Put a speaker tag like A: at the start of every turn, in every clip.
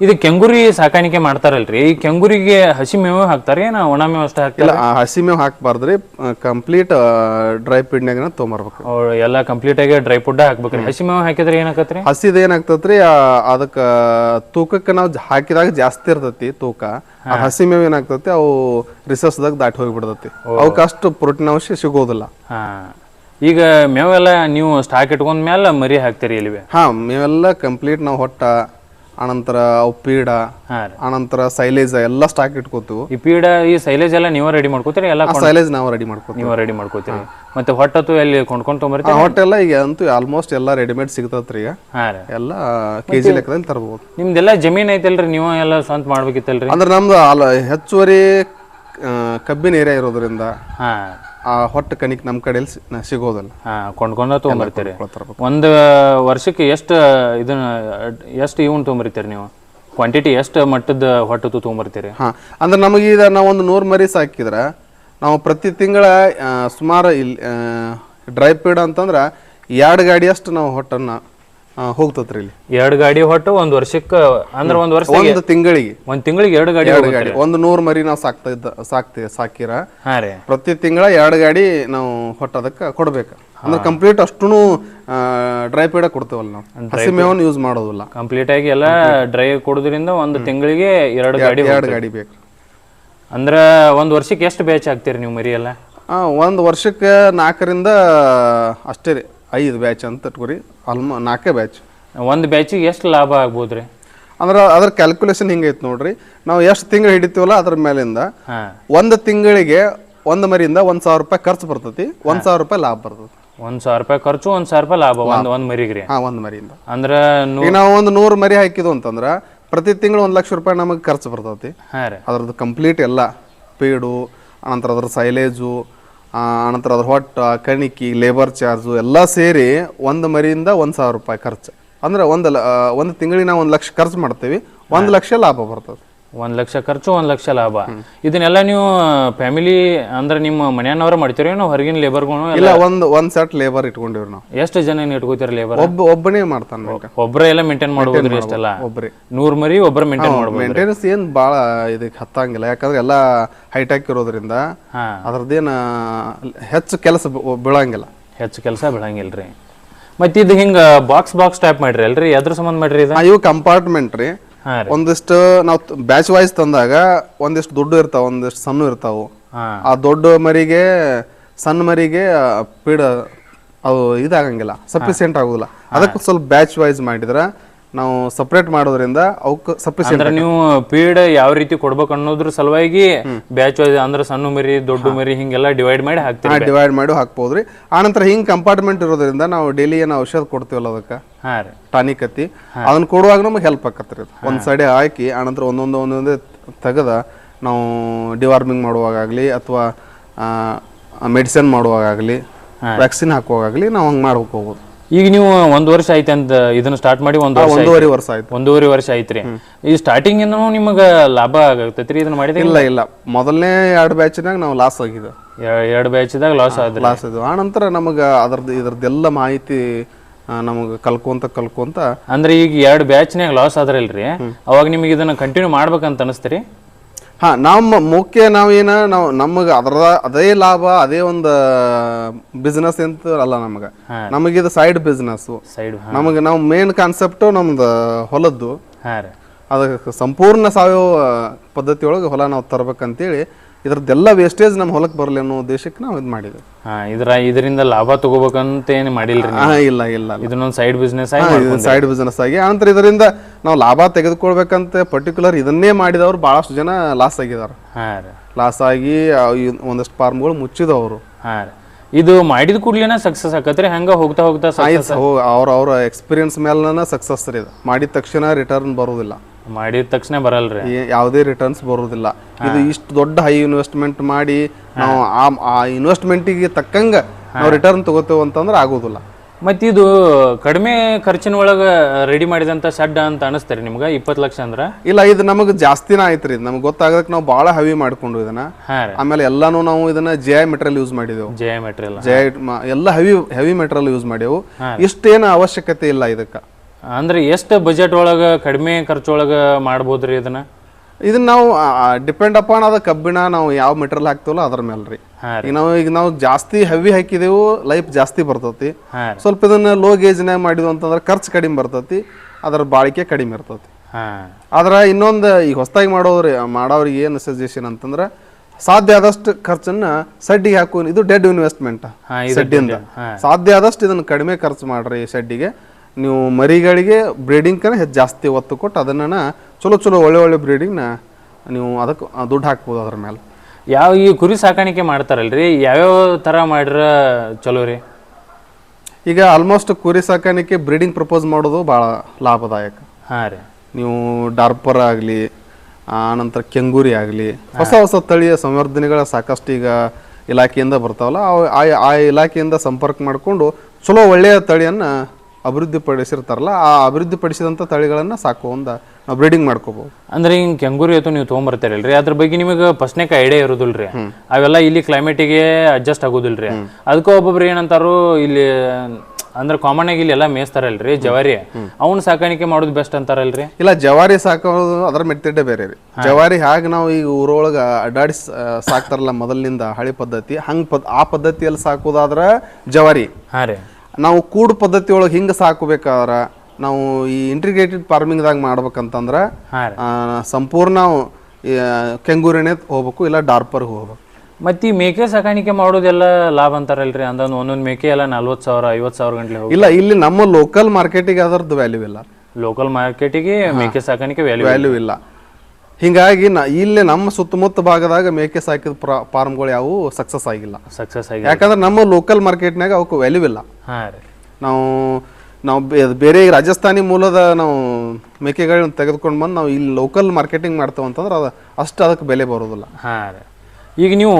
A: ಇದು ಕೆಂಗುರಿ ಸಾಕಾಣಿಕೆ ಮಾಡ್ತಾರಲ್ರಿ? ಈ ಕೆಂಗುರಿಗೆ ಹಸಿ ಮೇವು ಹಾಕ್ತಾರೆ ಏನ ಒಣ ಮೇವು ಅಷ್ಟೇ ಹಾಕ್ತಾರೆ?
B: ಇಲ್ಲ ಆ ಹಸಿ ಮೇವು ಹಾಕ್ಬಾರ್ದ್ರಿ ಕಂಪ್ಲೀಟ್ ಡ್ರೈ ಫೀಡ್ನಾಗ ತೊಗೊಂಬರ್ಬೇಕು.
A: ಅವ್ರು ಎಲ್ಲ ಕಂಪ್ಲೀಟ್ ಆಗಿ ಡ್ರೈ ಫುಡ್ ಹಾಕ್ಬೇಕ್ರಿ. ಹಸಿ ಮೇವು ಹಾಕಿದ್ರೆ ಏನಾಕತ್ರಿ?
B: ಹಸಿದ ಏನಾಗ್ತತ್ರಿ ಅದಕ್ಕ ತೂಕಕ್ಕೆ ನಾವು ಹಾಕಿದಾಗ ಜಾಸ್ತಿ ಇರ್ತೈತಿ ತೂಕ. ಆ ಹಸಿ ಮೇವು ಏನಾಗ್ತತಿ ಅವು ರಿಸರ್ಸ್ದಾಗ ದಾಟಿ ಹೋಗ್ಬಿಡ್ತೈತಿ. ಅವಕ್ಕೆ ಅಷ್ಟು ಪ್ರೋಟೀನ್ ಅಂಶ ಸಿಗೋದಿಲ್ಲ.
A: ಹಾ. ಈಗ ಮೇವೆಲ್ಲ ನೀವು ಸ್ಟಾಕ್ ಇಟ್ಕೊಂಡ್ ಮೇಲೆ ಮರಿ ಹಾಕ್ತೀರಿ ಇಲ್ಲಿವೆ?
B: ಹಾ ಮೇವೆಲ್ಲ ಕಂಪ್ಲೀಟ್ ನಾವು ಹೊಟ್ಟ ಅನಂತರ ಅವು ಪೀಡ ಅನಂತರ ಸೈಲೇಜ್ ಎಲ್ಲ ಸ್ಟಾಕ್ ಇಟ್ಕೋತೀವಿ
A: ಈ ಪೀಡ ಈ ಸೈಲೇಜ್ ಎಲ್ಲ ನೀವೇ ರೆಡಿ ಮಾಡ್ಕೋತೀರಿ ಎಲ್ಲ
B: ಸೈಲೇಜ್ ನಾವು ರೆಡಿ ಮಾಡ್ಕೋತೀವಿ.
A: ನೀವೇ ರೆಡಿ ಮಾಡ್ಕೋತೀರಿ. ಮತ್ತೆ ಹೊಟ್ಟತು ಎಲ್ಲಿ ಕೊಂಡ್ಕೊಂಡ್ ತೊಗೊಂಬರ್ತೀರಿ
B: ಆ ಹೊಟ್ಟೆಲ್ಲ ಈಗ ಅಂತೂ ಆಲ್ಮೋಸ್ಟ್ ಎಲ್ಲ ರೆಡಿಮೇಡ್ ಸಿಗ್ತತ್ರಿ ಈಗ. ಎಲ್ಲ ಕೆ ಜಿ ಲೆಕ್ಕದಲ್ಲಿ ತರಬಹುದು
A: ನಿಮ್ದೆಲ್ಲ ಜಮೀನ್ ಐತಲ್ರಿ ನೀವು ಎಲ್ಲ ಸ್ವಂತ ಮಾಡ್ಬೇಕಿತ್ತಲ್ರಿ?
B: ಅಂದ್ರೆ ನಮ್ದು ಹೆಚ್ಚುವರಿ ಕಬ್ಬಿನ ಏರಿಯಾ ಇರೋದ್ರಿಂದ
A: ಹಾ.
B: ಆ ಹೊಟ್ಟೆ ಕಣಿಕ್ ನಮ್ಮ ಕಡೆಯಲ್ಲಿ ಸಿ- ನ- ಸಿಗೋದಿಲ್ಲ.
A: ಹಾ ಕೊಂಡ್ಕೊಂಡ ತೊಗೊಂಬರ್ತೀರಿ.
B: ತರ್ಬೇಕು.
A: ಒಂದು ವರ್ಷಕ್ಕೆ ಎಷ್ಟು ಇದನ್ನ ಎಷ್ಟು ಇವನ್ ತೊಗೊಂಬರ್ತೀರಿ ನೀವು? ಕ್ವಾಂಟಿಟಿ ಎಷ್ಟು ಮಟ್ಟದ ಹೊಟ್ಟದ್ದು ತೊಗೊಂಬರ್ತೀರಿ?
B: ಹಾಂ ಅಂದ್ರೆ ನಮಗೆ ಈಗ ನಾವು ಒಂದು ನೂರು ಮರಿ ಸಾಕಿದ್ರೆ ನಾವು ಪ್ರತಿ ತಿಂಗಳ ಸುಮಾರು ಇಲ್ಲಿ ಡ್ರೈ ಪೀಡ್ ಅಂತಂದ್ರೆ ಎರಡು ಗಾಡಿಯಷ್ಟು ನಾವು ಹೊಟ್ಟನ್ನ ಹೋಗ್ತತ್ರಿ ಇಲ್ಲಿ.
A: ಎರಡು ಗಾಡಿ ಹೊಟ್ಟು ಒಂದ್ ವರ್ಷಕ್ಕೆ ಅಂದ್ರೆ ಒಂದ್ ವರ್ಷ
B: ಒಂದು ತಿಂಗಳಿಗೆ.
A: ಒಂದ್ ತಿಂಗಳಿಗೆ ಎರಡು ಗಾಡಿ
B: ಎರಡು ಗಾಡಿ. ಒಂದು ನೂರು ಮರಿ ನಾವು ಸಾಕ್ತಾ ಇದ್ದ ಸಾಕ್ತಿ ಸಾಕಿರ.
A: ಹಾ ರೀ.
B: ಪ್ರತಿ ತಿಂಗಳ ಎರಡು ಗಾಡಿ ನಾವು ಹೊಟ್ಟದಕ್ಕೆ ಕೊಡ್ಬೇಕು. ಅಂದ್ರೆ ಕಂಪ್ಲೀಟ್ ಅಷ್ಟು ಡ್ರೈ ಫೀಡ ಕೊಡ್ತೇವಲ್ಲ ನಾವು. ಹಸಿ ಮೇವನ್ನ ಯೂಸ್ ಮಾಡೋದಿಲ್ಲ.
A: ಕಂಪ್ಲೀಟ್ ಆಗಿ ಎಲ್ಲ ಡ್ರೈ ಕೊಡೋದ್ರಿಂದ ಒಂದು ತಿಂಗಳಿಗೆ ಎರಡು ಗಾಡಿ
B: ಎರಡು ಗಾಡಿ ಬೇಕು.
A: ಅಂದ್ರ ಒಂದ್ ವರ್ಷಕ್ಕೆ ಎಷ್ಟು ಬ್ಯಾಚ್ ಹಾಕ್ತೀರಿ ನೀವು ಮರಿ ಎಲ್ಲ?
B: ಆ, ಒಂದು ವರ್ಷಕ್ಕೆ ನಾಲ್ಕರಿಂದ ಅಷ್ಟೇ ರೀ. ಐದು ಬ್ಯಾಚ್ ಅಂತ ಇಟ್ಕೊರಿ. ಆಲ್ಮ ನಾಲ್ಕೇ ಬ್ಯಾಚ್.
A: ಒಂದು ಬ್ಯಾಚಿಗೆ ಎಷ್ಟು ಲಾಭ ಆಗ್ಬೋದು ರೀ
B: ಅಂದ್ರೆ ಅದ್ರ ಕ್ಯಾಲ್ಕುಲೇಷನ್ ಹಿಂಗೈತೆ ನೋಡ್ರಿ. ನಾವು ಎಷ್ಟು ತಿಂಗಳು ಹಿಡಿತೀವಲ್ಲ ಅದ್ರ ಮೇಲಿಂದ ಒಂದು ತಿಂಗಳಿಗೆ ಒಂದು ಮರಿಯಿಂದ ಒಂದು ಸಾವಿರ ರೂಪಾಯಿ ಖರ್ಚು ಬರ್ತೈತಿ. ಒಂದು ಸಾವಿರ ರೂಪಾಯಿ ಲಾಭ ಬರ್ತೈತಿ.
A: ಒಂದು ಸಾವಿರ ರೂಪಾಯಿ ಖರ್ಚು ಒಂದ್ ಸಾವಿರ ರೂಪಾಯಿ ಲಾಭ ಒಂದು ಒಂದು ಮರಿಗೆ ರೀ
B: ಹಾಂ ಒಂದು ಮರಿಯಿಂದ.
A: ಅಂದ್ರ
B: ಈಗ ನಾವು ಒಂದು ನೂರು ಮರಿ ಹಾಕಿದ್ವು ಅಂತಂದ್ರೆ ಪ್ರತಿ ತಿಂಗಳು ಒಂದು ಲಕ್ಷ ರೂಪಾಯಿ ನಮಗೆ ಖರ್ಚು ಬರ್ತೈತಿ.
A: ಹಾಂ ರೀ.
B: ಅದ್ರದ್ದು ಕಂಪ್ಲೀಟ್ ಎಲ್ಲ. ಪೀಡು ಅನಂತರ ಅದ್ರ ಸೈಲೇಜು ಅನಂತರ ಅದ್ರ ಹೊಟ್ಟ ಕಣಿಕಿ ಲೇಬರ್ ಚಾರ್ಜು ಎಲ್ಲ ಸೇರಿ ಒಂದು ಮರಿಯಿಂದ ಒಂದು ಸಾವಿರ ರೂಪಾಯಿ ಖರ್ಚು. ಅಂದ್ರೆ ಒಂದು ಲ- ಒಂದು ತಿಂಗಳಿಗೆ ನಾವು ಒಂದು ಲಕ್ಷ ಖರ್ಚು ಮಾಡ್ತೀವಿ. ಒಂದು ಲಕ್ಷ ಲಾಭ ಬರ್ತದೆ.
A: ಒಂದ್ ಲಕ್ಷ ಖರ್ಚು ಒಂದ್ ಲಕ್ಷ ಲಾಭ. ಇದನ್ನೆಲ್ಲ ನೀವು ಫ್ಯಾಮಿಲಿ ಅಂದ್ರೆ ನಿಮ್ಮ ಮನೆಯನ್ನವರ ಮಾಡ್ತೀರಿ ನಾವು ಹೊರಗಿನ ಲೇಬರ್ಗಳು
B: ಇಲ್ಲ ಒಂದು ಒಂದು ಸೆಟ್ ಲೇಬರ್ ಇಟ್ಕೊಂಡಿವ್ರಿ ನಾವು.
A: ಎಷ್ಟು ಜನ ಇಟ್ಕೋತೀರಿ ಲೇಬರ್
B: ಒಬ್ಬ ಒಬ್ಬನೇ ಮಾಡ್ತಾನೆ
A: ಒಬ್ಬರೇ ಎಲ್ಲ ಮೇಂಟೈನ್ ಮಾಡ್ಬೋದ್ರಿ ಇಷ್ಟೆಲ್ಲ
B: ಒಬ್ಬರೇ
A: ನೂರ್ ಮರಿ ಒಬ್ರ ಮೇಂಟೈನ್ ಮಾಡ್ಬೋದು
B: ಮೇಂಟೆನೆನ್ಸ್ ಏನು ಭಾಳ ಇದಕ್ಕೆ ಹತ್ತಂಗಿಲ್ಲ. ಯಾಕಂದ್ರೆ ಎಲ್ಲ ಹೈಟೆಕ್ ಇರೋದ್ರಿಂದ ಅದ್ರದ್ದೇನು ಹೆಚ್ಚು ಕೆಲಸ ಬೀಳಂಗಿಲ್ಲ.
A: ಹೆಚ್ಚು ಕೆಲಸ ಬೀಳಂಗಿಲ್ರಿ. ಮತ್ತೆ ಇದು ಹಿಂಗ ಬಾಕ್ಸ್ ಬಾಕ್ಸ್ ಟೈಪ್ ಮಾಡ್ರಿ ಅಲ್ರಿ? ಅದ್ರ ಸಂಬಂಧ ಮಾಡ್ರಿ ಇದು?
B: ಇವು ಕಂಪಾರ್ಟ್ಮೆಂಟ್ ರೀ. ಒಂದಿಷ್ಟು ನಾವು ಬ್ಯಾಚ್ ವೈಸ್ ತಂದಾಗ ಒಂದಿಷ್ಟು ದೊಡ್ಡ ಇರ್ತಾವ ಒಂದಿಷ್ಟು ಸಣ್ಣ ಇರ್ತಾವ. ಆ ದೊಡ್ಡ ಮರಿಗೆ ಸಣ್ಣ ಮರಿಗೆ ಪೀಡ ಅವು ಇದಾಗಂಗಿಲ್ಲ ಸಫಿಸಿಯೆಂಟ್ ಆಗುದಿಲ್ಲ. ಅದಕ್ಕೆ ಸ್ವಲ್ಪ ಬ್ಯಾಚ್ ವೈಸ್ ಮಾಡಿದ್ರ ನಾವು ಸಪ್ರೇಟ್ ಮಾಡೋದ್ರಿಂದ ಅವಕ್ಕೆ ಸಫಿಸಿಯೆಂಟ್
A: ಅಂದ್ರೆ ನೀವು ಪೀಡ್ ಯಾವ ರೀತಿ ಕೊಡ್ಬೇಕು ಅನ್ನೋದ್ರ ಸಲುವಾಗಿ ಬ್ಯಾಚ್ ಅಂದ್ರೆ ಸಣ್ಣ ಮರಿ ದೊಡ್ಡ ಮರಿ ಹಿಂಗೆಲ್ಲ ಡಿವೈಡ್ ಮಾಡಿ ಹಾಕ್ತೀವಿ
B: ಡಿವೈಡ್ ಮಾಡಿ ಹಾಕ್ಬೋದ್ರಿ. ಆನಂತರ ಹಿಂಗ್ ಕಂಪಾರ್ಟ್ಮೆಂಟ್ ಇರೋದ್ರಿಂದ ನಾವು ಡೈಲಿ ಏನು ಔಷಧ ಕೊಡ್ತೀವಲ್ಲ ಅದಕ್ಕೆ?
A: ಹಾ ರೀ.
B: ಟಾನಿಕ್ ಹತ್ತಿ ಅದನ್ನ ಕೊಡುವಾಗ ನಮಗೆ ಹೆಲ್ಪ್ ಆಕತ್ರಿ ಅದು. ಒಂದ್ ಸೈಡೆ ಹಾಕಿ ಆನಂತರ ಒಂದೊಂದು ಒಂದೊಂದೇ ತೆಗೆದ ನಾವು ಡಿವಾರ್ಮಿಂಗ್ ಮಾಡುವಾಗಲಿ ಅಥವಾ ಮೆಡಿಸಿನ್ ಮಾಡುವಾಗಲಿ ವ್ಯಾಕ್ಸಿನ್ ಹಾಕುವಾಗಲಿ ನಾವು ಹಂಗೆ ಮಾಡ್ಬೇಕು ಹೋಗ್ಬೋದು.
A: ಈಗ ನೀವು ಒಂದ್ ವರ್ಷ ಐತೆ ಅಂತ ಇದನ್ನ ಸ್ಟಾರ್ಟ್ ಮಾಡಿ ಒಂದ್ ವರ್ಷ
B: ಒಂದೂವರೆ ವರ್ಷ ಆಯ್ತು.
A: ಒಂದೂವರೆ ವರ್ಷ ಐತ್ರಿ ಈ ಸ್ಟಾರ್ಟಿಂಗ್ ನಿಮಗ ಲಾಭ ಆಗತೈತ್ರಿ ಇದನ್ನ ಮಾಡಿದ್ರೆ?
B: ಇಲ್ಲ ಇಲ್ಲ. ಮೊದಲನೇ ಎರಡು ಬ್ಯಾಚಿನಾಗ ನಾವು ಲಾಸ್ ಆಗಿದೆ
A: ಎರಡು ಬ್ಯಾಚ್ದಾಗ ಲಾಸ್ ಆದ್ರಿ.
B: ಲಾಸ್ ಇದು ಆನಂತರ ನಮಗೆ ಅದ್ರದ್ದು ಇದ್ರದ್ದೆಲ್ಲ ಮಾಹಿತಿ ನಮಗೆ ಕಲ್ಕೊಂತ ಕಲ್ಕೊಂತ.
A: ಅಂದ್ರೆ ಈಗ ಎರಡು ಬ್ಯಾಚ್ನಾಗ ಲಾಸ್ ಆದ್ರಲ್ರಿ ಅವಾಗ ನಿಮಗೆ ಇದನ್ನ ಕಂಟಿನ್ಯೂ ಮಾಡ್ಬೇಕಂತ ಅನಸ್ತೀರಿ?
B: ಹಾ ನಮ್ಮ ಮುಖ್ಯ ನಾವೇನ ನಾವು ನಮಗೆ ಅದರ ಅದೇ ಲಾಭ ಅದೇ ಒಂದು ಬಿಸ್ನೆಸ್ ಅಂತ ಅಲ್ಲ ನಮಗೆ. ನಮಗೆ ಇದು ಸೈಡ್ ಬಿಸ್ನೆಸ್
A: ಸೈಡ್
B: ನಮಗೆ ನಾವು ಮೇನ್ ಕಾನ್ಸೆಪ್ಟು ನಮ್ದು ಹೊಲದ್ದು.
A: ಹಾ ರೀ.
B: ಅದಕ್ಕೆ ಸಂಪೂರ್ಣ ಸಾವಯವ ಪದ್ಧತಿ ಒಳಗೆ ಹೊಲ ನಾವು ತರ್ಬೇಕಂತೇಳಿ ಇದ್ರದ್ದೆಲ್ಲ ವೇಸ್ಟೇಜ್ ನಮ್ಮ ಹೊಲಕ್ಕೆ ಬರಲಿ ಅನ್ನೋ ಉದ್ದೇಶಕ್ಕೆ ನಾವು ಇದು ಮಾಡಿದ್ವಿ.
A: ಹಾ ಇದ್ರ ಇದರಿಂದ ಲಾಭ ತಗೋಬೇಕಂತ ಏನು ಮಾಡಿಲ್ರಿ ನೀವು?
B: ಹಾ ಇಲ್ಲ ಇಲ್ಲ ಇಲ್ಲ.
A: ಇದನ್ನೊಂದು ಸೈಡ್ ಬಿಸ್ನೆಸ್
B: ಹಾ,
A: ಆಗಿ
B: ಸೈಡ್ ಬಿಸ್ನೆಸ್ ಆಗಿ. ಆನಂತರ ಇದರಿಂದ ನಾವು ಲಾಭ ತೆಗೆದುಕೊಳ್ಬೇಕಂತ ಪರ್ಟಿಕ್ಯುಲರ್ ಇದನ್ನೇ ಮಾಡಿದವರು ಭಾಳಷ್ಟು ಜನ ಲಾಸ್ ಆಗಿದ್ದಾರೆ
A: ಹಾ ರೀ.
B: ಲಾಸ್ ಆಗಿ ಆ, ಒಂದಷ್ಟು ಫಾರ್ಮ್ಗಳು ಮುಚ್ಚಿದವರು
A: ಹಾ ರೀ. ಇದು ಮಾಡಿದ ಕೂಡ್ಲೇನ ಸಕ್ಸಸ್ ಆಕತ್ರಿ? ಹಂಗ ಹೋಗ್ತಾ ಹೋಗ್ತಾ success
B: ಅವ್ರ ಅವ್ರ ಎಕ್ಸ್ಪೀರಿಯನ್ಸ್ ಮೇಲೆ ಸಕ್ಸಸ್ ರೀ ಇದು. ಮಾಡಿದ ತಕ್ಷಣ ರಿಟರ್ನ್ ಬರೋದಿಲ್ಲ.
A: ಮಾಡಿದ ತಕ್ಷಣ ಬರಲ್ರಿ?
B: ಯಾವುದೇ ರಿಟರ್ನ್ಸ್ ಬರೋದಿಲ್ಲ. ಇದು ಇಷ್ಟು ದೊಡ್ಡ ಹೈ ಇನ್ವೆಸ್ಟ್ಮೆಂಟ್ ಮಾಡಿ ನಾವು ಆ ಆ ಇನ್ವೆಸ್ಟ್ಮೆಂಟಿಗೆ ತಕ್ಕಂಗ ನಾವು ರಿಟರ್ನ್ ತಗೋತೇವೆ ಅಂತಂದ್ರೆ ಆಗೋದಿಲ್ಲ.
A: ಮತ್ ಇದು ಕಡಿಮೆ ಖರ್ಚಿನ ಒಳಗ ರೆಡಿ ಮಾಡಿದಂತ ಶೆಡ್ ಅಂತ ಅನಸ್ತಾರೆ ನಿಮ್ಗೆ? ಇಪ್ಪತ್ತು ಲಕ್ಷ ಅಂದ್ರ?
B: ಇಲ್ಲ ಇದು ನಮಗೆ ಜಾಸ್ತಿನ ಆಯ್ತ್ರಿ. ನಮ್ಗೆ ಗೊತ್ತಾಗದಕ್ಕೆ ನಾವು ಬಹಳ ಹವಿ ಮಾಡ್ಕೊಂಡು ಇದನ್ನ. ಆಮೇಲೆ ಎಲ್ಲಾನು ನಾವು ಇದನ್ನ ಜೆ ಐ ಮೆಟೀರಿಯಲ್ ಯೂಸ್ ಮಾಡಿದೆವು.
A: ಜೆ ಮೆಟೀರಿಯಲ್
B: ಜೆ ಐ ಎಲ್ಲ ಹೆವಿ ಹೆವಿ ಮೆಟೀರಿಯಲ್ ಯೂಸ್ ಮಾಡೇವು ಇಷ್ಟೇನು ಅವಶ್ಯಕತೆ ಇಲ್ಲ ಇದಕ್ಕೆ.
A: ಅಂದ್ರೆ ಎಷ್ಟು ಬಜೆಟ್ ಒಳಗೆ ಕಡಿಮೆ ಖರ್ಚೊಳಗೆ ಮಾಡ್ಬೋದ್ರಿ ಇದನ್ನ?
B: ಇದನ್ನ ನಾವು ಡಿಪೆಂಡ್ ಅಪಾನ್ ಅದ ಕಬ್ಬಿಣ ನಾವು ಯಾವ ಮೆಟೀರಿಯಲ್ ಹಾಕ್ತೀವಲ್ಲ ಅದ್ರ ಮೇಲೆ ರೀ ಈಗ ನಾವು ಈಗ ನಾವು ಜಾಸ್ತಿ ಹೆವಿ ಹಾಕಿದೆವು ಲೈಫ್ ಜಾಸ್ತಿ ಬರ್ತತಿ. ಸ್ವಲ್ಪ ಇದನ್ನ ಲೋ ಗೇಜ್ನಾಗ ಮಾಡಿದ್ವು ಅಂತಂದ್ರೆ ಖರ್ಚು ಕಡಿಮೆ ಬರ್ತತಿ ಅದರ ಬಾಳಿಕೆ ಕಡಿಮೆ ಇರ್ತತಿ. ಆದ್ರೆ ಇನ್ನೊಂದು ಈಗ ಹೊಸದಾಗಿ ಮಾಡೋರಿ ಮಾಡೋರಿಗೆ ಏನು ಸಜೆಷನ್ ಅಂತಂದ್ರೆ ಸಾಧ್ಯ ಆದಷ್ಟು ಖರ್ಚನ್ನ ಸಡ್ಡಿಗೆ ಹಾಕು ಇದು ಡೆಡ್ ಇನ್ವೆಸ್ಟ್ಮೆಂಟ್ ಸಡ್ಡಿಂದ ಸಾಧ್ಯ ಆದಷ್ಟು ಇದನ್ನ ಕಡಿಮೆ ಖರ್ಚು ಮಾಡ್ರಿ ಸಡ್ಡಿಗೆ. ನೀವು ಮರಿಗಳಿಗೆ ಬ್ರೀಡಿಂಗ್ಕನ ಹೆಚ್ಚು ಜಾಸ್ತಿ ಒತ್ತು ಕೊಟ್ಟು ಅದನ್ನ ಚಲೋ ಚಲೋ ಒಳ್ಳೆ ಒಳ್ಳೆ ಬ್ರೀಡಿಂಗ್ನ ನೀವು ಅದಕ್ಕೆ ದುಡ್ಡು ಹಾಕ್ಬೋದು ಅದ್ರ ಮೇಲೆ
A: ಯಾವ ಈ ಕುರಿ ಸಾಕಾಣಿಕೆ ಮಾಡ್ತಾರಲ್ರಿ? ಯಾವ್ಯಾವ ಥರ ಮಾಡ್ರ ಚಲೋ ರೀ?
B: ಈಗ ಆಲ್ಮೋಸ್ಟ್ ಕುರಿ ಸಾಕಾಣಿಕೆ ಬ್ರೀಡಿಂಗ್ ಪ್ರಪೋಸ್ ಮಾಡೋದು ಭಾಳ ಲಾಭದಾಯಕ.
A: ಹಾಂ ರೀ.
B: ನೀವು ಡಾರ್ಪರ್ ಆಗಲಿ ಆನಂತರ ಕೆಂಗೂರಿ ಆಗಲಿ ಹೊಸ ಹೊಸ ತಳಿಯ ಸಂವರ್ಧನೆಗಳ ಸಾಕಷ್ಟು ಈಗ ಇಲಾಖೆಯಿಂದ ಬರ್ತಾವಲ್ಲ ಆ ಆ ಇಲಾಖೆಯಿಂದ ಸಂಪರ್ಕ ಮಾಡಿಕೊಂಡು ಚಲೋ ಒಳ್ಳೆಯ ತಳಿಯನ್ನು ಅಭಿವೃದ್ಧಿಪಡಿಸಿರ್ತಾರಲ್ಲ ಆ ಅಭಿವೃದ್ಧಿಪಡಿಸಿದಂಥ ತಳಿಗಳನ್ನು ಸಾಕುವಂದ ನಾವು ಬ್ರೀಡಿಂಗ್ ಮಾಡ್ಕೋಬೋದು.
A: ಅಂದ್ರೆ ಹಿಂಗ್ ಕೆಂಗೂರಿ ಅಥವಾ ನೀವು ತೊಗೊಂಬರ್ತಾರಲ್ರಿ? ಅದ್ರ ಬಗ್ಗೆ ನಿಮಗೆ ಫಸ್ಟ್ನೇಕ ಐಡಿಯಾ ಇರೋದಿಲ್ರಿ. ಅವೆಲ್ಲ ಇಲ್ಲಿ ಕ್ಲೈಮೇಟಿಗೆ ಅಡ್ಜಸ್ಟ್ ಆಗೋದಿಲ್ರಿ. ಅದಕ್ಕೆ ಒಬ್ಬೊಬ್ರು ಏನಂತಾರು ಇಲ್ಲಿ ಅಂದ್ರೆ ಕಾಮನ್ ಆಗಿ ಇಲ್ಲಿ ಎಲ್ಲ ಮೇಯಿಸ್ತಾರಲ್ರಿ ಜವಾರಿ. ಅವ್ನ ಸಾಕಾಣಿಕೆ ಮಾಡೋದು ಬೆಸ್ಟ್ ಅಂತಾರಲ್ರಿ?
B: ಇಲ್ಲ ಜವಾರಿ ಸಾಕೋದು ಅದರ ಮೆಥಡೇ ಬೇರೆ ರೀ ಜವಾರಿ ಹಾಗೆ ನಾವು ಈಗ ಊರೊಳಗೆ ಅಡ್ಡಾಡಿ ಸಾಕ್ತಾರಲ್ಲ ಮೊದಲಿನಿಂದ ಹಳಿ ಪದ್ಧತಿ ಹಂಗೆ ಪದ್ ಆ ಪದ್ಧತಿಯಲ್ಲಿ ಸಾಕೋದಾದ್ರೆ ಜವಾರಿ.
A: ಹಾ ರೀ.
B: ನಾವು ಕೂಡು ಪದ್ಧತಿ ಒಳಗೆ ಹಿಂಗೆ ಸಾಕಬೇಕಾದ್ರೆ ನಾವು ಈ ಇಂಟಿಗ್ರೇಟೆಡ್ ಫಾರ್ಮಿಂಗ್ದಾಗ ಮಾಡ್ಬೇಕಂತಂದ್ರೆ ಸಂಪೂರ್ಣ ಕೆಂಗೂರಿನೇ ಹೋಗ್ಬೇಕು ಇಲ್ಲ ಡಾರ್ಪರ್ಗೆ ಹೋಗ್ಬೇಕು.
A: ಮತ್ತೆ ಈ ಮೇಕೆ ಸಾಕಾಣಿಕೆ ಮಾಡೋದೆಲ್ಲ ಲಾಭ ಅಂತಾರಲ್ರಿ? ಅಂದ್ರೆ ಒಂದೊಂದು ಮೇಕೆ ಎಲ್ಲ ನಲ್ವತ್ತು ಸಾವಿರ ಐವತ್ತು ಸಾವಿರ ಗಂಟೆ
B: ಇಲ್ಲ ಇಲ್ಲಿ ನಮ್ಮ ಲೋಕಲ್ ಮಾರ್ಕೆಟಿಗೆ ಅದರದ್ದು ವ್ಯಾಲ್ಯೂ ಇಲ್ಲ.
A: ಲೋಕಲ್ ಮಾರ್ಕೆಟಿಗೆ ಮೇಕೆ ಸಾಕಾಣಿಕೆ ವ್ಯಾಲ್ಯೂ
B: ವ್ಯಾಲ್ಯೂ ಇಲ್ಲ. ಹಿಂಗಾಗಿ ನಾ ಇಲ್ಲಿ ನಮ್ಮ ಸುತ್ತಮುತ್ತ ಭಾಗದಾಗ ಮೇಕೆ ಸಾಕಿದ ಫಾರ್ಮ್ಗಳು ಯಾವುವು ಸಕ್ಸಸ್ ಆಗಿಲ್ಲ.
A: ಸಕ್ಸಸ್ ಆಗಿ
B: ಯಾಕಂದ್ರೆ ನಮ್ಮ ಲೋಕಲ್ ಮಾರ್ಕೆಟ್ನಾಗ ಅವಕ್ಕೆ ವ್ಯಾಲ್ಯೂ ಇಲ್ಲ.
A: ಹಾಂ ರೀ.
B: ನಾವು ನಾವು ಬೇರೆ ರಾಜಸ್ಥಾನಿ ಮೂಲದ ನಾವು ಮೇಕೆಗಳನ್ನ ತೆಗೆದುಕೊಂಡು ಬಂದು ನಾವು ಇಲ್ಲಿ ಲೋಕಲ್ ಮಾರ್ಕೆಟಿಂಗ್ ಮಾಡ್ತೇವೆ ಅಂತಂದ್ರೆ ಅದು ಅಷ್ಟು ಅದಕ್ಕೆ ಬೆಲೆ ಬರೋದಿಲ್ಲ.
A: ಹಾಂ ರೀ. ಈಗ ನೀವು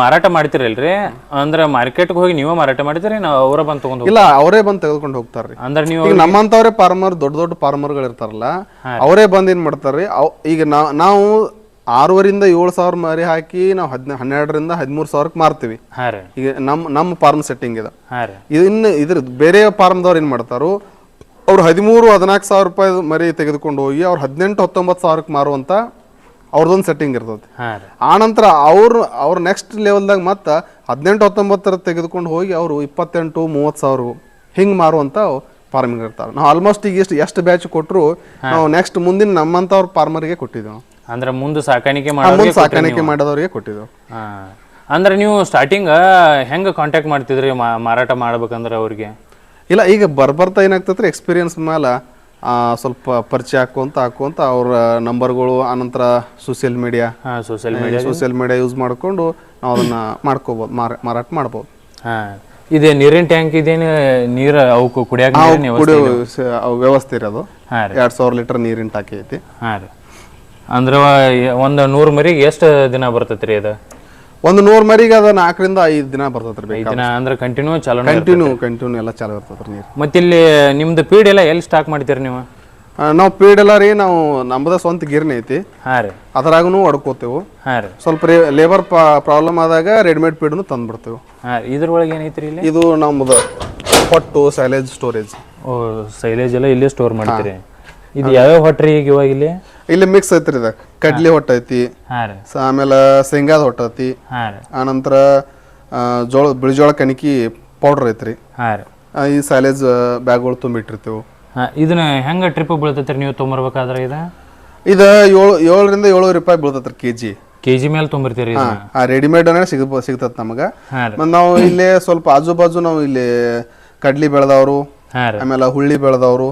A: ಮಾರಾಟ ಮಾಡ್ತೀರಲ್ರಿ? ಅಂದ್ರೆ ಮಾರ್ಕೆಟ್ಗೆ ಹೋಗಿ ನೀವೇ ಮಾರಾಟ ಮಾಡ್ತೀರಿ ಅವರೇ ಅವರ ಬಂದು ತೊಗೊಂಡು
B: ಇಲ್ಲ ಅವರೇ ಬಂದು ತೆಗೆದುಕೊಂಡು ಹೋಗ್ತಾರ್ರಿ.
A: ಅಂದ್ರೆ ನೀವು
B: ಈಗ ನಮ್ಮಂತವ್ರೆ ಫಾರ್ಮರ್ ದೊಡ್ಡ ದೊಡ್ಡ ಫಾರ್ಮರ್ಗಳು ಇರ್ತಾರಲ್ಲ ಅವರೇ ಬಂದು ಏನ್ ಮಾಡ್ತಾರ್ರಿ? ಅವ್ ಈಗ ನಾವು ನಾವು ಆರೂವರಿಂದ ಏಳು ಸಾವಿರ ಮರಿ ಹಾಕಿ ನಾವು ಹದಿನ ಹನ್ನೆರಡರಿಂದ ಹದಿಮೂರು ಸಾವಿರಕ್ಕೆ ಮಾರ್ತೀವಿ.
A: ಹಾಂ ರೀ.
B: ಈಗ ನಮ್ಮ ನಮ್ಮ ಫಾರ್ಮ್ ಸೆಟ್ಟಿಂಗ್ ಇದೆ.
A: ಹಾಂ ರೀ.
B: ಇದು ಇನ್ನು ಇದ್ರ ಬೇರೆ ಫಾರ್ಮ್ದವ್ರು ಏನು ಮಾಡ್ತಾರೋ? ಅವ್ರು ಹದಿಮೂರು ಹದಿನಾಲ್ಕು ಸಾವಿರ ರೂಪಾಯಿ ಮರಿ ತೆಗೆದುಕೊಂಡು ಹೋಗಿ ಅವ್ರು ಹದಿನೆಂಟು ಹತ್ತೊಂಬತ್ತು ಸಾವಿರಕ್ಕೆ ಮಾರುವಂತ ಅವ್ರದ್ದೊಂದು ಸೆಟ್ಟಿಂಗ್ ಇರ್ತದೆ.
A: ಆ ನಂತರ
B: ಆನಂತರ ಅವ್ರು ಅವ್ರ ನೆಕ್ಸ್ಟ್ ಲೆವೆಲ್ದಾಗ ಮತ್ತೆ ಹದಿನೆಂಟು ಹತ್ತೊಂಬತ್ತರ ತೆಗೆದುಕೊಂಡು ಹೋಗಿ ಅವರು ಇಪ್ಪತ್ತೆಂಟು ಮೂವತ್ತು ಸಾವಿರ ಹಿಂಗೆ ಮಾರುವಂತ ಫಾರ್ಮಿಂಗ್ ಇರ್ತಾರೆ. ನಾವು ಆಲ್ಮೋಸ್ಟ್ ಈಗ ಎಷ್ಟು ಎಷ್ಟು ಬ್ಯಾಚ್ ಕೊಟ್ಟರು ನಾವು ನೆಕ್ಸ್ಟ್ ಮುಂದಿನ ನಮ್ಮಂಥವ್ರ ಫಾರ್ಮರ್ಗೆ ಕೊಟ್ಟಿದ್ದೆವು.
A: ಅಂದ್ರೆ ಮುಂದೆ ಸಾಕಾಣಿಕೆ ಮಾಡಿ
B: ಮುಂದೆ ಸಾಕಾಣಿಕೆ ಮಾಡೋದವ್ರಿಗೆ ಕೊಟ್ಟಿದ್ದೆವು.
A: ಅಂದ್ರೆ ನೀವು ಸ್ಟಾರ್ಟಿಂಗ್ ಹೆಂಗೆ ಕಾಂಟ್ಯಾಕ್ಟ್ ಮಾಡ್ತಿದ್ರಿ ಮಾರಾಟ ಮಾಡ್ಬೇಕಂದ್ರೆ ಅವ್ರಿಗೆ?
B: ಇಲ್ಲ ಈಗ ಬರ್ಬರ್ತಾ ಏನಾಗ್ತೈತ್ರಿ ಎಕ್ಸ್ಪೀರಿಯನ್ಸ್ ಮೇಲೆ ಸ್ವಲ್ಪ ಪರಿಚಯ ಹಾಕುವಂತ ಹಾಕುವಂತ ಅವ್ರ ನಂಬರ್ಗಳು ಆನಂತರ social media
A: social media
B: social media use ಮಾಡಿಕೊಂಡು ನಾವು ಅದನ್ನ ಮಾಡ್ಕೋಬಹುದು ಮಾರಾಟ ಮಾಡ್ಬೋದು.
A: ಇದೇ ಇದೆ ನೀರಿನ ಟ್ಯಾಂಕ್ ಇದೇನು ನೀರು ಅವಕ್ಕೆ ಕುಡಿಯಾಕ
B: ಕುಡಿಯೋ ವ್ಯವಸ್ಥೆ ಇರೋದು. ಎರಡ್ ಸಾವಿರ ಲೀಟರ್ ನೀರಿನ ಟಾಕಿ ಐತಿ.
A: ಹಾಂ ರೀ. ಅಂದ್ರೆ ಒಂದು ನೂರು ಮರಿಗೆ ಎಷ್ಟು ದಿನ ಬರ್ತೈತೆ ರೀ ಅದು?
B: ಒಂದು ನೂರು ಮರಿಗೆ ಅದ ನಾಲ್ಕರಿಂದ ಐದು ದಿನ ಬರ್ತೈತ್ರಿ
A: ಐದು ದಿನ ಅಂದ್ರೆ ಕಂಟಿನ್ಯೂ ಚಾಲು
B: ಕಂಟಿನ್ಯೂ ಕಂಟಿನ್ಯೂ ಎಲ್ಲ ಚಾಲು ಇರ್ತೈತ್ರಿ ನೀರು.
A: ಮತ್ತೆ ಇಲ್ಲಿ ನಿಮ್ದು ಪೀಡ್ ಎಲ್ಲ ಎಲ್ಲಿ ಸ್ಟಾಕ್ ಮಾಡ್ತೀರಿ ನೀವು?
B: ಆ, ನಾವು ಪೀಡ್ ಎಲ್ಲ ರೀ ನಾವು ನಮ್ಮದ ಸ್ವಂತ ಗಿರ್ನಿ ಐತಿ.
A: ಹಾಂ ರೀ.
B: ಅದ್ರಾಗೂ ಹೊಡ್ಕೋತೇವು.
A: ಹಾಂ ರೀ.
B: ಸ್ವಲ್ಪ ಲೇಬರ್ ಪ್ರಾಬ್ಲಮ್ ಆದಾಗ ರೆಡಿಮೇಡ್ ಪೀಡ್ನು ತಂದ್ಬಿಡ್ತೇವೆ.
A: ಹಾಂ ಇದ್ರೊಳಗೆ ಏನೈತ್ರಿ ಇಲ್ಲಿ?
B: ಇದು ನಮ್ಮದು ಹೊಟ್ಟು ಸೈಲೇಜ್ ಸ್ಟೋರೇಜ್
A: ಓ ಸೈಲೇಜ್ ಎಲ್ಲ ಇಲ್ಲೇ ಸ್ಟೋರ್ ಮಾಡ್ತೀರಿ. ಇದು ಯಾವ್ಯಾವ ಹೊಟ್ರಿ ಈಗ ಇವಾಗ ಇಲ್ಲಿ?
B: ಇಲ್ಲಿ ಮಿಕ್ಸ್ ಐತ್ರಿ ಇದು ಕಡ್ಲಿ ಹೊಟ್ಟ ಐತಿ
A: ಹಾಂ ರೀ.
B: ಸ- ಆಮೇಲೆ ಶೇಂಗಾದ
A: ಹೊಟ್ಟೈತಿ
B: ಆನಂತರ ಜೋಳ ಬಿಳಿಜೋಳ ಕಣಕಿ ಪೌಡರ್ ಐತ್ರಿ. ಈ ಸೈಲೇಜ್ ಬ್ಯಾಗ್ಗಳು ತುಂಬಿಟ್ಟಿರ್ತೇವೆ.
A: ಇದನ್ನ ಹೆಂಗ ಟ್ರಿಪ್ ಬೀಳ್ತೈತ್ರಿ ನೀವು ತೊಂಬರ್ಬೇಕಾದ್ರೆ ಇದು?
B: ಇದ ಏಳು ಏಳರಿಂದ ಏಳು ರೂಪಾಯಿ ಬೀಳ್ತೈತ್ರಿ ಕೆ ಜಿ
A: ಕೆ ಜಿ ಮೇಲೆ ತುಂಬಿರ್ತೀರಿ?
B: ಆ ರೆಡಿಮೇಡ್ ಅನ್ನ ಸಿಗ ಸಿಗ್ತತ್ ನಮಗ. ನಾವು ಇಲ್ಲಿ ಸ್ವಲ್ಪ ಆಜು ಬಾಜು ನಾವು ಇಲ್ಲಿ ಕಡ್ಲಿ ಬೆಳೆದವರು ಆಮೇಲೆ ಹುಳ್ಳಿ ಬೆಳೆದವರು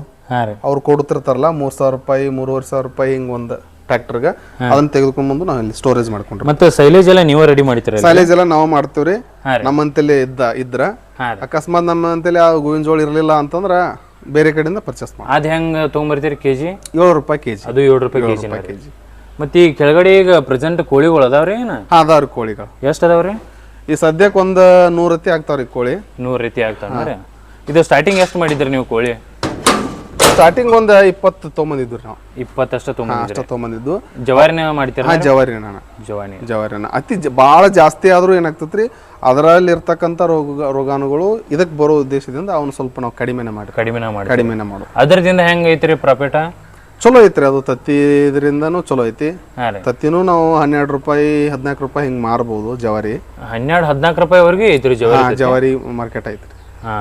B: ಅವ್ರು ಕೊಡ್ತಿರ್ತಾರಲ್ಲ ಮೂರ್ ಸಾವಿರ ರೂಪಾಯಿ ಮೂರುವರೆ ಸಾವಿರ ರೂಪಾಯಿ ಹಿಂಗ ಒಂದು. ಟ್ರ್ಯಾಕ್ಟರ್ಗೆ ಅದನ್ನ ತೆಗೆದುಕೊಂಡ್ ಬಂದು ನಾವು ಇಲ್ಲಿ ಸ್ಟೋರೇಜ್ ಮಾಡ್ಕೊಂಡ್ರಿ.
A: ಮತ್ತೆ ಸೈಲೇಜ್ ಎಲ್ಲ ನೀವೇ ರೆಡಿ ಮಾಡ್ತೀರಿ
B: ಸೈಲೇಜ್ ಎಲ್ಲ ನಾವು ಮಾಡ್ತೀವ್ರಿ. ನಮ್ಮಂತಲ್ಲಿ ಇದ್ದ ಇದ್ರ. ಅಕಸ್ಮಾತ್ ನಮ್ಮಂತಲ್ಲಿ ಆ ಗೋವಿನ ಜೋಳ ಇರಲಿಲ್ಲ ಅಂತಂದ್ರ ಬೇರೆ ಕಡೆಯಿಂದ ಪರ್ಚೇಸ್ ಮಾಡಿ
A: ಅದ್ ಹೆಂಗ್ ತಗೊಂಡ್ಬರ್ತೀರಿ ಕೆ ಜಿ
B: ಏಳು ರೂಪಾಯಿ ಕೆಜಿ.
A: ಅದು ಏಳು ರೂಪಾಯಿ ಕೆಜಿ ಕೆಜಿ. ಮತ್ತೆ ಈ ಕೆಳಗಡೆ ಈಗ ಪ್ರೆಸೆಂಟ್ ಕೋಳಿಗಳು ಅದಾವ್ರಿ ಏನು?
B: ಅದಾವ್ರಿ ಕೋಳಿಗಳು.
A: ಎಷ್ಟು ಅದಾವ್ರಿ?
B: ಈ ಸದ್ಯಕ್ಕೆ ಒಂದು ನೂರು ರೀತಿ ಆಗ್ತಾವ್ರಿ ಕೋಳಿ.
A: ನೂರು ರೀತಿ ಆಗ್ತಾವ ಇದು ಸ್ಟಾರ್ಟಿಂಗ್ ಎಷ್ಟು ಮಾಡಿದ್ರಿ ನೀವು ಕೋಳಿ?
B: ಸ್ಟಾರ್ಟಿಂಗ್ ಒಂದ ಇಪ್ಪತ್ತು ತೊಗೊಂಬಂದಿದ್ದು ನಾವು.
A: ಇಪ್ಪತ್ತಷ್ಟ
B: ಅಷ್ಟ ತೊಗೊಂಬಂದಿದ್ದು.
A: ಜವಾರಿನ ಮಾಡ್ತೀರ
B: ಹಾಂ ಜವಾರಿ ನಾನು
A: ಜವಾನಿ
B: ಜವಾರಿನ ಅತಿ ಬಹಳ ಭಾಳ ಜಾಸ್ತಿ ಆದ್ರೂ ಏನಾಗ್ತತ್ರಿ ಅದರಲ್ಲಿ ಇರ್ತಕ್ಕಂಥ ರೋಗ ರೋಗಾಣುಗಳು ಇದಕ್ಕೆ ಬರೋ ಉದ್ದೇಶದಿಂದ ಅವನು ಸ್ವಲ್ಪ ನಾವು ಕಡಿಮೆನೆ ಮಾಡಿ
A: ಕಡಿಮೆನ ಮಾಡಿ
B: ಕಡಿಮೆನೆ ಮಾಡು
A: ಅದರದಿಂದ ಹೆಂಗ್ ಐತ್ರಿ ಪ್ರಾಫಿಟ್
B: ಚಲೋ ಐತ್ರಿ ಅದು ತತ್ತಿ ಇದರಿಂದನೂ ಚಲೋ ಐತಿ. ತತ್ತಿನೂ ನಾವು ಹನ್ನೆರಡು ರೂಪಾಯಿ ಹದಿನಾಲ್ಕು ರೂಪಾಯಿ ಹಿಂಗೆ ಮಾರ್ಬೋದು ಜವಾರಿ.
A: ಹನ್ನೆರಡು ಹದಿನಾಲ್ಕು ರೂಪಾಯಿವರೆಗೂ ಐತ್ರಿ ಜವಾರಿ
B: ಜವಾರಿ ಮಾರ್ಕೆಟ್ ಐತ್ರಿ.
A: ಹಾ.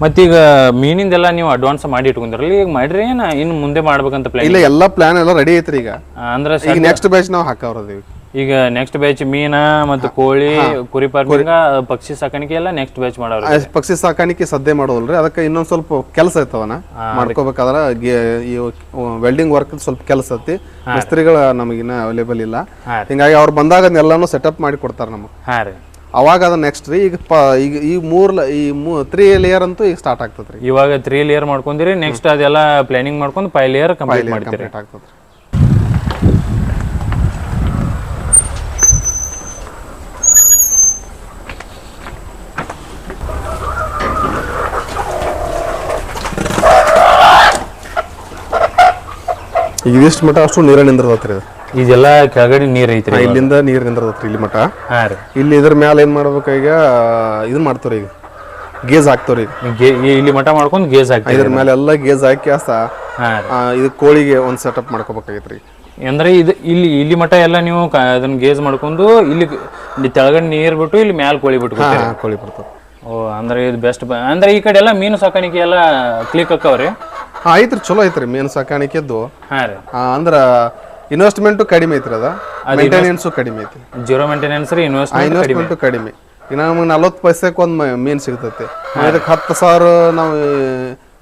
A: ಮತ್ತೀಗ ಮೀನಿಂದೆಲ್ಲ ನೀವು ಅಡ್ವಾನ್ಸ್ ಮಾಡಿ ಇಟ್ಕೊಂಡಿರಲ್ಲ ಈಗ ಮಾಡ್ರಿ ಏನ? ಇನ್ನು ಮುಂದೆ ಮಾಡ್ಬೇಕಂತ ಪ್ಲಾನ್
B: ಇಲ್ಲ ಎಲ್ಲ ಪ್ಲಾನ್ ಎಲ್ಲ ರೆಡಿ ಐತ್ರಿ ಈಗ.
A: ಅಂದ್ರೆ
B: ಈಗ ನೆಕ್ಸ್ಟ್ ಬ್ಯಾಚ್ ನಾವು ಹಾಕವ್ರದೀವಿ
A: ಈಗ ನೆಕ್ಸ್ಟ್ ಬ್ಯಾಚ್ ಮೀನ ಮತ್ತು ಕೋಳಿ ಕುರಿ ಪಾರ್ಕಿಂಗ ಪಕ್ಷಿ ಸಾಕಾಣಿಕೆ ಎಲ್ಲ ನೆಕ್ಸ್ಟ್ ಬ್ಯಾಚ್ ಮಾಡೋರು
B: ಪಕ್ಷಿ ಸಾಕಾಣಿಕೆ ಸದ್ಯ ಮಾಡೋದಲ್ರಿ ಅದಕ್ಕೆ ಇನ್ನೊಂದ್ ಸ್ವಲ್ಪ ಕೆಲಸ ಐತವನ ಮಾಡ್ಕೋಬೇಕಾದ್ರ ವೆಲ್ಡಿಂಗ್ ವರ್ಕ್ ಸ್ವಲ್ಪ ಕೆಲಸ ಐತಿ. ಮಿಸ್ತ್ರಿಗಳ ನಮಗಿನ್ನ ಅವೈಲೇಬಲ್ ಇಲ್ಲ. ಹಿಂಗಾಗಿ ಅವ್ರು ಬಂದಾಗ ಅದನ್ನೆಲ್ಲಾನು ಸೆಟಪ್ ಮಾಡಿ ಕೊಡ್ತಾರೆ ನಮಗೆ.
A: ಹಾ ರೀ.
B: ಅವಾಗ ಅದ ನೆಕ್ಸ್ಟ್ ರೀ ಈಗ ಪ ಈಗ ಈ ಮೂರ್ ಲ- ಈ ಮೂ ತ್ರೀ ಲೇಯರ್ ಅಂತೂ ಈಗ ಸ್ಟಾರ್ಟ್ ಆಗ್ತದ್ರಿ.
A: ಇವಾಗ ತ್ರೀ ಲೇಯರ್ ಮಾಡ್ಕೊಂಡಿರಿ ನೆಕ್ಸ್ಟ್ ಅದೆಲ್ಲ ಪ್ಲಾನಿಂಗ್ ಮಾಡ್ಕೊಂಡು ಫೈವ್ ಲೇಯರ್ ಕಂಪ್ಲೀಟ್ ಮಾಡ್ತೀರಿ.
B: ಕಂಪ್ಲೀಟ್ ಆಗ್ತದ್ರಿ. ಈಗ ಇದಿಷ್ಟು ಮಟ್ಟ ಅಷ್ಟು ನೀರ ನಿಂದಿರ್ತೈತ್ರಿ ಇದು
A: ಇದೆಲ್ಲ ಕೆಳಗಡೆ ನೀರ್ ಐತ್ರಿ
B: ಇಲ್ಲಿಂದ ನೀರ್ ನಿಂದ್ರದತ್ರಿ ಇಲ್ಲಿ ಮಠ.
A: ಹಾ ರೀ.
B: ಇಲ್ಲಿ ಇದ್ರ ಮ್ಯಾಲ ಏನ್ ಮಾಡ್ಬೇಕು ಈಗ? ಇದ್ ಮಾಡ್ತಾರ ಈಗ. ಗೇಜ್ ಹಾಕ್ತಾವ್ರಿ
A: ಈ- ಇಲ್ಲಿ ಮಠ ಮಾಡ್ಕೊಂಡು ಗೇಜ್ ಹಾಕ್ತಾರೆ
B: ಇದ್ರ ಮೇಲೆ ಎಲ್ಲ ಗೇಜ್ ಹಾಕಿ ಅಸ
A: ಹಾ
B: ಇದು ಕೋಳಿಗೆ ಒಂದ್ ಸೆಟಪ್ ಮಾಡ್ಕೋಬೇಕಾಗೈತ್ರಿ
A: ಅಂದ್ರೆ ಇದು ಇಲ್ಲಿ ಇಲ್ಲಿ ಮಠ ಎಲ್ಲ ನೀವು ಕ- ಅದನ್ನ ಗೇಜ್ ಮಾಡ್ಕೊಂಡು ಇಲ್ಲಿ ಇಲ್ಲಿ ತೆಳಗಡೆ ನೀರ್ ಬಿಟ್ಟು ಇಲ್ಲಿ ಮ್ಯಾಲ ಕೋಳಿ ಬಿಟ್ಟು
B: ಹಾ ಕೋಳಿ ಬರ್ತದೆ
A: ಓ ಅಂದ್ರೆ ಇದು ಬೆಸ್ಟ್ ಅಂದ್ರೆ ಈ ಕಡೆ ಎಲ್ಲ ಮೀನು ಸಾಕಾಣಿಕೆ ಎಲ್ಲ ಕ್ಲಿಕ್ ಅಕ್ಕವ್ರಿ
B: ಹಾ ಐತ್ರಿ ಚಲೋ ಐತ್ರಿ ಮೀನು ಸಾಕಾಣಿಕೆದ್ದು.
A: ಹಾ ರೀ.
B: ಆ, ಅಂದ್ರ ಇನ್ವೆಸ್ಟ್ಮೆಂಟು ಕಡಿಮೆ ಐತ್ರಿ ಅದ. ಮೇಂಟೆನೆನ್ಸ್ ಕಡಿಮೆ ಐತಿ
A: ಜೀರೋ ಮೇಂಟೆನೆನ್ಸ್ ರೀ ಇನ್ವೆಸ್ಟ್ಮೆಂಟ್
B: ಇನ್ವೆಸ್ಟ್ಮೆಂಟು ಕಡಿಮೆ. ಈಗ ನಮಗೆ ನಲ್ವತ್ತು ಪೈಸೆಗೆ ಒಂದು ಮೀನು ಸಿಗ್ತೈತಿ. ಇದಕ್ಕೆ ಹತ್ತು ಸಾವಿರ ನಾವು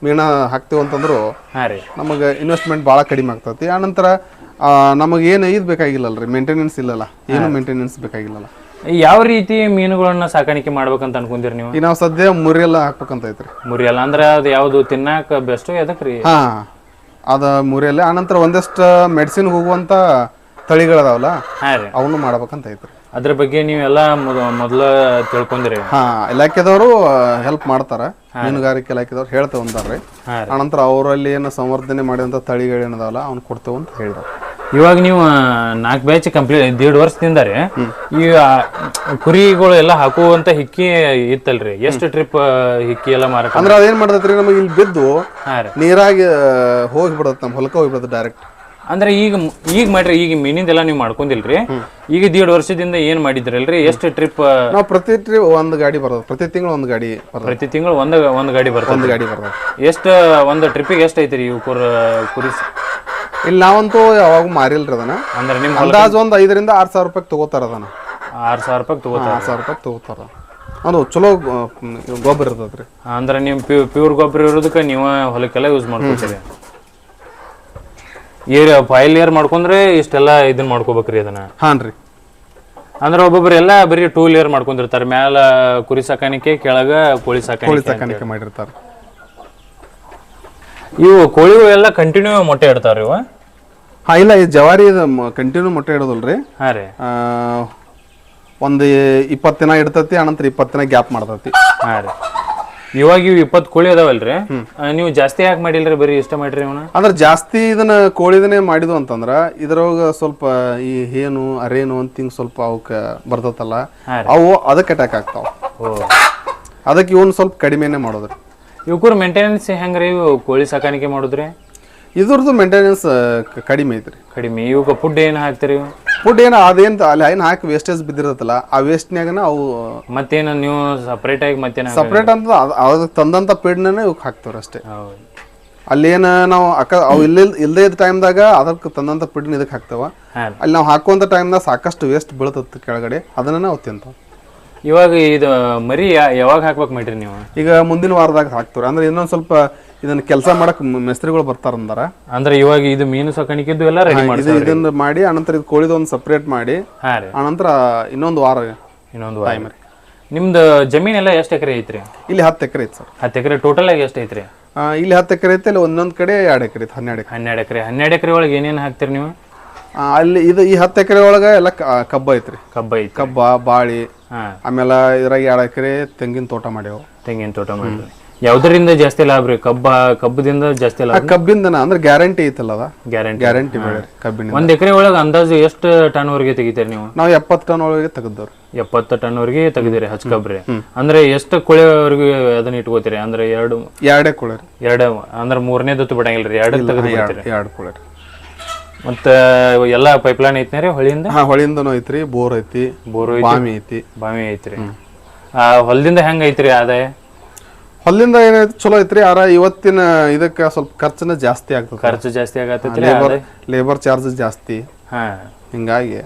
B: ಮೀನ ಹಾಕ್ತೀವಿ ಅಂತಂದ್ರು
A: ಹಾ ರೀ.
B: ನಮಗೆ ಇನ್ವೆಸ್ಟ್ಮೆಂಟ್ ಭಾಳ ಕಡಿಮೆ ಆಗ್ತೈತಿ. ಆನಂತರ ನಮಗೆ ಏನು ಇದು ಬೇಕಾಗಿಲ್ಲಲ್ರಿ ಮೇಂಟೆನೆನ್ಸ್ ಇಲ್ಲಲ್ಲ. ಏನು ಮೇಂಟೆನೆನ್ಸ್ ಬೇಕಾಗಿಲ್ಲಲ್ಲ.
A: ಯಾವ ರೀತಿ ಮೀನುಗಳನ್ನ ಸಾಕಾಣಿಕೆ ಮಾಡ್ಬೇಕಂತ ಅನ್ಕೊಂಡಿರಿ ನೀವು?
B: ಈಗ ನಾವು ಸದ್ಯ ಮುರಿಯಲ್ಲ ಹಾಕ್ಬೇಕಂತ ಐತ್ರಿ.
A: ಮುರಿಯಲ್ಲ ಅಂದ್ರೆ ಅದು ಯಾವ್ದು ತಿನ್ನಾಕ ಬೆಸ್ಟ್ ಎದಕ್ ರೀ
B: ಹಾ. ಅದ ಮುರಿಯಲ್ಲೇ ಆನಂತರ ಒಂದಷ್ಟು ಮೆಡಿಸಿನ್ ಹೋಗುವಂತ ತಳಿಗಳದಾವಲ್ಲ ಅವನು ಮಾಡ್ಬೇಕಂತ ಐತ್ರಿ.
A: ಅದ್ರ ಬಗ್ಗೆ ನೀವೆಲ್ಲ ಮೊದಲ ಮೊದ್ಲ ತಿಳ್ಕೊಂಡಿರಿ
B: ಹಾ ಇಲಾಖೆದವರು ಹೆಲ್ಪ್ ಮಾಡ್ತಾರ. ಮೀನುಗಾರಿಕೆ ಇಲಾಖೆದವ್ರು ಹೇಳ್ತೇವೆ ಅಂದಾರ್ರಿ.
A: ಹಾ
B: ಆನಂತರ ಅವರಲ್ಲಿ ಏನು ಸಂವರ್ಧನೆ ಮಾಡಿದಂತ ತಳಿಗಳು ಏನದಾವಲ್ಲ ಅವ್ನು ಕೊಡ್ತೇವೆ ಅಂತ ಹೇಳಿದ್ರು
A: ಇವಾಗ ನೀವು ನಾಲ್ಕು ಬ್ಯಾಚ್ ಕಂಪ್ಲೀಟ್ ದೇಡ್ ವರ್ಷದಿಂದ ರೀ ಈ ಕುರಿಗಳು ಎಲ್ಲ ಹಾಕುವಂತ ಹಿಕ್ಕಿ ಇತ್ತಲ್ರಿ. ಎಷ್ಟು ಟ್ರಿಪ್ ಹಿಕ್ಕಿ ಎಲ್ಲ ಮಾರಾಟ
B: ಅಂದ್ರೆ ಅದೇನ್ ಮಾಡ್ತೈತ್ರಿ ನಮಗೆ ಇಲ್ಲಿ ಬಿದ್ದು ನೀರಾಗಿ ಹೋಗಿ ಬಿಡತ್ತೆ ನಮ್ಮ ಹೊಲಕ್ಕೆ ಹೋಗಿ ಬಿಡತ್ತೆ ಡೈರೆಕ್ಟ್
A: ಅಂದ್ರೆ ಈಗ ಈಗ ಮಾಡ್ರಿ ಈಗ ಮೀನಿಂದೆಲ್ಲ ನೀವು ಮಾಡ್ಕೊಂಡಿಲ್ರಿ. ಈಗ ದೇಡ್ ವರ್ಷದಿಂದ ಏನ್ ಮಾಡಿದ್ರಲ್ರಿ? ಎಷ್ಟು ಟ್ರಿಪ್
B: ನಾವು ಪ್ರತಿ ಟ್ರಿಪ್ ಒಂದು ಗಾಡಿ ಬರೋದು ಪ್ರತಿ ತಿಂಗಳು ಒಂದು ಗಾಡಿ
A: ಪ್ರತಿ ತಿಂಗಳು ಒಂದ್ ಒಂದ್ ಗಾಡಿ ಬರ್ತದೆ.
B: ಒಂದು ಗಾಡಿ ಬರ್ತದೆ.
A: ಎಷ್ಟು ಒಂದು ಟ್ರಿಪ್ಪಿಗೆ ಎಷ್ಟು ಐತ್ರಿ ಇವು ಕುರ?
B: ಇಲ್ಲಿ ನಾವಂತೂ ಯಾವಾಗ ಮಾರಿಲ್ರಿ ಅದನ್ನ.
A: ಅಂದ್ರೆ ನಿಮ್
B: ಅಂದಾಜು ಒಂದು ಐದರಿಂದ ಆರು ಸಾವಿರ ರೂಪಾಯಿ ತಗೋತಾರ ಅದನ್ನ.
A: ಆರ್ ಸಾವಿರ ರೂಪಾಯಿ ತಗೋತಾರ
B: ಆರ್ ಸಾವಿರ ರೂಪಾಯಿ ತಗೋತಾರ. ಅದು ಚಲೋ ಗೊಬ್ಬರ ಇರ್ತದ್ರಿ.
A: ಅಂದ್ರೆ ನಿಮ್ ಪ್ಯೂರ್ ಗೊಬ್ಬರ ಇರೋದಕ್ಕೆ ನೀವು ಹೊಲಕ್ಕೆಲ್ಲ ಯೂಸ್ ಮಾಡ್ಕೊತೀರಿ. ಏರ್ ಫೈಲ್ ಇಯರ್ ಮಾಡ್ಕೊಂಡ್ರೆ ಇಷ್ಟೆಲ್ಲ ಇದನ್ನ ಮಾಡ್ಕೋಬೇಕ್ರಿ ಅದನ್ನ.
B: ಹಾನ್ರಿ.
A: ಅಂದ್ರೆ ಒಬ್ಬೊಬ್ರು ಎಲ್ಲ ಬರೀ ಟೂ ಲೇಯರ್ ಮಾಡ್ಕೊಂಡಿರ್ತಾರೆ. ಮ್ಯಾಲ ಕುರಿ ಸಾಕಾಣಿಕೆ ಕೆಳಗ ಕೋಳಿ
B: ಕೋಳಿ
A: ಸಾಕಾಣಿಕೆ
B: ಸಾಕಾಣಿಕೆ ಮಾಡಿರ್ತಾರೆ.
A: ಇವು ಕೋಳಿಗಳು ಎಲ್ಲ ಕಂಟಿನ್ಯೂ ಮೊಟ್ಟೆ ಇಡ್ತಾವ್ರಿ ಇವ?
B: ಹಾ ಇಲ್ಲ ಈ ಜವಾರಿ ಕಂಟಿನ್ಯೂ ಮೊಟ್ಟೆ ಇಡೋದಲ್ರಿ.
A: ಹಾ ರೀ.
B: ಆ, ಒಂದು ಇಪ್ಪತ್ತು ದಿನ ಇಡ್ತತಿ ಆನಂತರ ಇಪ್ಪತ್ತು ದಿನ ಗ್ಯಾಪ್ ಮಾಡ್ತತಿ.
A: ಹಾ ರೀ. ಇವಾಗ ಇವು ಇಪ್ಪತ್ತು ಕೋಳಿ ಅದಾವಲ್ರಿ? ಆ, ನೀವು ಜಾಸ್ತಿ ಯಾಕೆ ಮಾಡಿಲ್ರಿ ಬರೀ ಇಷ್ಟ ಮಾಡ್ರಿ ಇವನ?
B: ಅಂದ್ರೆ ಜಾಸ್ತಿ ಇದನ್ನ ಕೋಳಿದನೆ ಮಾಡಿದ್ವು ಅಂತಂದ್ರ ಇದ್ರೊಳಗ ಸ್ವಲ್ಪ ಈ ಏನು ಅರೇನು ಅಂತ ಹಿಂಗ್ ಸ್ವಲ್ಪ ಅವಕ್ಕ ಬರ್ತತಲ್ಲ ಅವು ಅದಕ್ಕೆ ಅಟ್ಯಾಕ್ ಆಗ್ತಾವ.
A: ಓ.
B: ಅದಕ್ಕೆ ಇವನ್ ಸ್ವಲ್ಪ ಕಡಿಮೆನೆ ಮಾಡೋದ್ರಿ.
A: ಇವಕ್ಕೂರ್ ಮೇಂಟೆನೆನ್ಸ್ ಹೆಂಗೆ ರೀ ಇವು ಕೋಳಿ ಸಾಕಾಣಿಕೆ ಮಾಡುದ್ರಿ?
B: ಇದ್ರದ್ದು ಮೇಂಟೆನೆನ್ಸ್ ಕಡಿಮೆ ಐತ್ರಿ.
A: ಕಡಿಮೆ. ಇವಾಗ ಫುಡ್ ಏನು ಹಾಕ್ತೀರಿ ಇವು?
B: ಫುಡ್ ಏನು ಅದೇನು ಅಲ್ಲಿ ಏನು ಹಾಕಿ ವೇಸ್ಟೇಜ್ ಬಿದ್ದಿರತ್ತಲ್ಲ ಆ ವೇಸ್ಟ್ನ್ಯಾಗನ ಅವು
A: ಮತ್ತೇನು ನೀವು ಸಪ್ರೇಟ್ ಆಗಿ ಮತ್ತೇನು
B: ಸಪ್ರೇಟ್ ಅಂತ ಅದ್- ಅದಕ್ಕೆ ತಂದಂತ ಪೀಡ್ನೇ ಇವಕ್ಕೆ ಹಾಕ್ತಾರೆ ಅಷ್ಟೇ.
A: ಹೌದು.
B: ಅಲ್ಲೇನ ನಾವು ಅಕ್ಕ ಅವು ಇಲ್ಲ ಇಲ್ಲದೇ ಇದ್ದ ಟೈಮ್ದಾಗ ಅದಕ್ಕೆ ತಂದಂತ ಪಿಡ್ನ ಇದಕ್ಕೆ ಹಾಕ್ತಾವ.
A: ಹಾ.
B: ಅಲ್ಲಿ ನಾವು ಹಾಕುವಂಥ ಟೈಮ್ದಾಗ ಸಾಕಷ್ಟು ವೇಸ್ಟ್ ಬೀಳ್ತದೆ ಕೆಳಗಡೆ ಅದನ್ನ ನಾವು ತಿಂತಾವ.
A: ಇವಾಗ ಇದು ಮರಿ ಯಾವಾಗ ಹಾಕ್ಬೇಕು ಮಾಡ್ರಿ ನೀವು?
B: ಈಗ ಮುಂದಿನ ವಾರದಾಗ ಹಾಕ್ತಾರೆ ಅಂದ್ರೆ ಇನ್ನೊಂದ್ ಸ್ವಲ್ಪ ಇದನ್ನ ಕೆಲಸ ಮಾಡಕ್ ಮೇಸ್ತ್ರಿಗಳು ಬರ್ತಾರಂದ್ರ ಬರ್ತಾರ ಅಂದಾರ.
A: ಅಂದ್ರೆ ಇವಾಗ ಇದು ಮೀನು ಸಾಕಾಣಿಕೆದ್ದು ಎಲ್ಲ ರೆಡಿ ಮಾಡಿ
B: ಇದು ಇದನ್ನ ಮಾಡಿ ಅನಂತರ ಇದು ಕೋಳಿದ ಒಂದು ಸಪ್ರೇಟ್ ಮಾಡಿ ಅನಂತರ ಇನ್ನೊಂದು ವಾರ
A: ಇನ್ನೊಂದು ವಾರ. ನಿಮ್ದು ಜಮೀನೆಲ್ಲ ಎಷ್ಟು ಎಕರೆ ಐತ್ರಿ?
B: ಇಲ್ಲಿ ಹತ್ತು ಎಕರೆ ಐತೆ ಸರ್.
A: ಹತ್ತು ಎಕರೆ ಟೋಟಲ್ ಆಗಿ ಎಷ್ಟು ಐತ್ರಿ?
B: ಇಲ್ಲಿ ಹತ್ತು ಎಕರೆ ಐತೆ ಅಲ್ಲಿ ಒಂದೊಂದ್ ಕಡೆ ಎರಡು ಎಕರೆ ಐತೆ ಹನ್ನೆರಡು ಎಕರೆ.
A: ಹನ್ನೆರಡು ಎಕರೆ. ಹನ್ನೆರಡು ಎಕರೆ ಒಳಗೆ ಏನೇನು ಹಾಕ್ತೀರಿ ನೀವು?
B: ಅಲ್ಲಿ ಇದು ಈ ಹತ್ತು ಎಕರೆ ಒಳಗ ಎಲ್ಲ ಕ- ಕಬ್ಬ ಐತ್ರಿ.
A: ಕಬ್ಬ ಐತಿ
B: ಕಬ್ಬ ಬಾಳಿ
A: ಹಾ.
B: ಆಮೇಲೆ ಇದ್ರಾಗ ಎರಡು ಎಕರೆ ತೆಂಗಿನ ತೋಟ ಮಾಡ್ಯಾವ.
A: ತೆಂಗಿನ ತೋಟ ಮಾಡಿ ಯಾವ್ದರಿಂದ ಜಾಸ್ತಿ ಲಾಭ ರೀ? ಕಬ್ಬ ಕಬ್ಬದಿಂದ ಜಾಸ್ತಿ
B: ಆ
A: ಲಾಭ
B: ಕಬ್ಬಿಂದನ ಅಂದ್ರೆ ಗ್ಯಾರಂಟಿ ಐತಲ್ಲ ಅದ?
A: ಗ್ಯಾರಂಟಿ.
B: ಗ್ಯಾರಂಟಿ ಬೆಳೆ ಕಬ್ಬಿನ
A: ಒಂದ್ ಎಕರೆ ಒಳಗ ಅಂದಾಜು ಎಷ್ಟು ಟನ್ ವರೆಗೆ ತೆಗಿತೀರಿ ನೀವು?
B: ನಾವು ಎಪ್ಪತ್ತು ಟನ್ ಒಳಗೆ ತೆಗೆದವ್ರು
A: ಎಪ್ಪತ್ತು ಟನ್ ವರೆಗೆ ತೆಗಿದಿರಿ ಹಚ್ ಕಬ್ರಿ ಅಂದ್ರೆ ಎಷ್ಟು ಕುಳಿಯವರೆಗೂ ಅದನ್ನ ಇಟ್ಕೋತೀರಿ? ಅಂದ್ರೆ ಎರಡು
B: ಎರಡೇ ಕೊಳೆ
A: ಎರಡು ಅಂದ್ರೆ ಮೂರನೇ ದತ್ತು ರೀ ಎರಡು ತೆಗೆದು
B: ಎರಡು ಎರಡು ಕುಳೆ
A: ಮತ್ತೆ ಎಲ್ಲ ಪೈಪ್ಲೈನ್ ಐತ್ನೇ ರೀ ಹೊಳಿಯಿಂದ
B: ಹಾ ಹೊಳಿಯಿಂದನೂ ಐತ್ರಿ ಬೋರ್ ಐತಿ
A: ಬೋರು
B: ಬಾಮಿ ಐತಿ.
A: ಬಾವಿ ಐತ್ರಿ. ಆ ಹೊಲದಿಂದ ಹೆಂಗ್ ಐತ್ರಿ ಆದಾಯ?
B: ಹೊಲ್ಲಿಂದ ಏನೈತಿ ಚಲೋ ಐತ್ರಿ ಆರ ಇವತ್ತಿನ ಇದಕ್ಕ ಸ್ವಲ್ಪ ಖರ್ಚನ ಜಾಸ್ತಿ ಆಗ್ತದೆ
A: ಖರ್ಚು ಜಾಸ್ತಿ ಆಗತ್ತೈತ್ರಿ
B: ಲೇಬರ್ ಚಾರ್ಜ್ ಜಾಸ್ತಿ.
A: ಹಾ.
B: ಹಿಂಗಾಗಿ